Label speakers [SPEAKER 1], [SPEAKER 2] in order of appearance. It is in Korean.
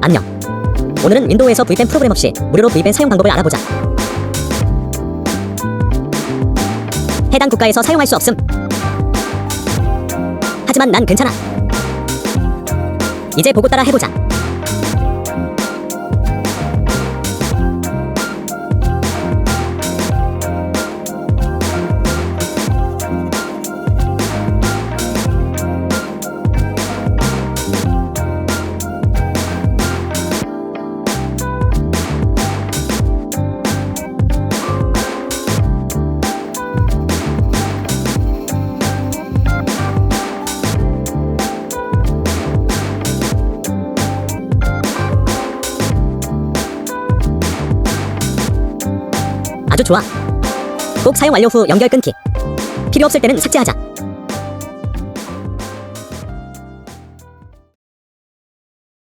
[SPEAKER 1] 안녕. 오늘은 윈도우에서 VPN 프로그램 없이 무료로 VPN 사용 방법을 알아보자. 해당 국가에서 사용할 수 없음. 하지만 난 괜찮아. 이제 보고 따라 해보자. 아주 좋아. 꼭 사용 완료 후 연결 끊기. 필요 없을 때는 삭제하자.